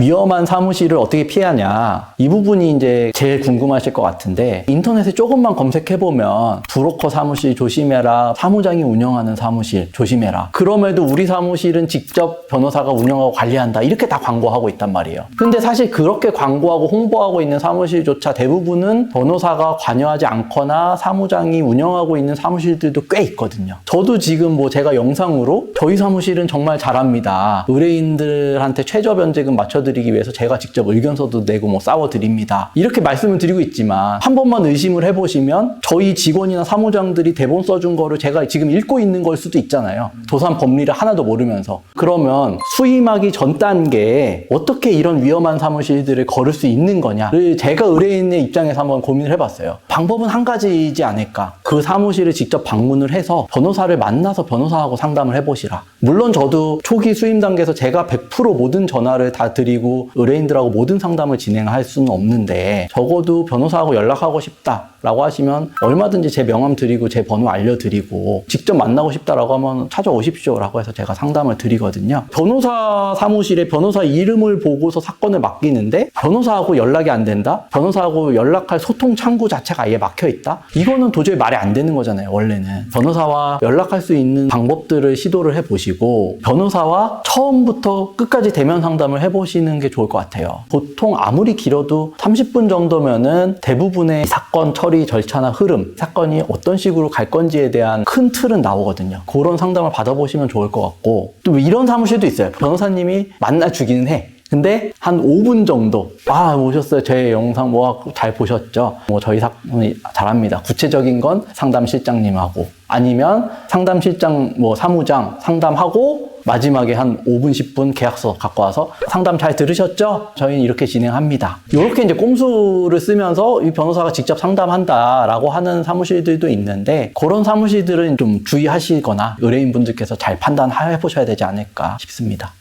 위험한 사무실을 어떻게 피하냐. 이 부분이 이제 제일 궁금하실 것 같은데 인터넷에 조금만 검색해 보면 브로커 사무실 조심해라 사무장이 운영하는 사무실 조심해라. 그럼에도 우리 사무실은 직접 변호사가 운영하고 관리한다. 이렇게 다 광고하고 있단 말이에요. 근데 사실 그렇게 광고하고 홍보하고 있는 사무실조차 대부분은 변호사가 관여하지 않거나 사무장이 운영하고 있는 사무실들도 꽤 있거든요. 저도 지금 뭐 제가 영상으로 저희 사무실은 정말 잘합니다. 의뢰인들한테 최저 변제금 맞춰드 리기 위해서 제가 직접 의견서도 내고 뭐 싸워드립니다. 이렇게 말씀을 드리고 있지만 한 번만 의심을 해보시면 저희 직원이나 사무장들이 대본 써준 거를 제가 지금 읽고 있는 걸 수도 있잖아요. 도산 법리를 하나도 모르면서. 그러면 수임하기 전 단계에 어떻게 이런 위험한 사무실들을 걸을 수 있는 거냐를 제가 의뢰인의 입장에서 한번 고민을 해봤어요. 방법은 한 가지이지 않을까. 그 사무실을 직접 방문을 해서 변호사를 만나서 변호사하고 상담을 해보시라. 물론 저도 초기 수임 단계에서 제가 100% 모든 전화를 다 드리고 의뢰인들하고 모든 상담을 진행할 수는 없는데 적어도 변호사하고 연락하고 싶다 라고 하시면 얼마든지 제 명함 드리고 제 번호 알려드리고 직접 만나고 싶다라고 하면 찾아오십시오 라고 해서 제가 상담을 드리거든요. 변호사 사무실에 변호사 이름을 보고서 사건을 맡기는데 변호사하고 연락이 안 된다? 변호사하고 연락할 소통 창구 자체가 아예 막혀 있다? 이거는 도저히 말이 안 되는 거잖아요, 원래는. 변호사와 연락할 수 있는 방법들을 시도를 해보시고 변호사와 처음부터 끝까지 대면 상담을 해보 시는 게 좋을 것 같아요. 보통 아무리 길어도 30분 정도면은 대부분의 사건 처리 절차나 흐름, 사건이 어떤 식으로 갈 건지에 대한 큰 틀은 나오거든요. 그런 상담을 받아보시면 좋을 것 같고 또 이런 사무실도 있어요. 변호사님이 만나 주기는 해. 근데 한 5분 정도 아 오셨어요. 제 영상 뭐 잘 보셨죠? 뭐 저희 사건이 잘합니다. 구체적인 건 상담 실장님하고 아니면 상담 실장 뭐 사무장 상담하고 마지막에 한 5분 10분 계약서 갖고 와서 상담 잘 들으셨죠? 저희는 이렇게 진행합니다. 이렇게 이제 꼼수를 쓰면서 이 변호사가 직접 상담한다라고 하는 사무실들도 있는데 그런 사무실들은 좀 주의하시거나 의뢰인분들께서 잘 판단해 보셔야 되지 않을까 싶습니다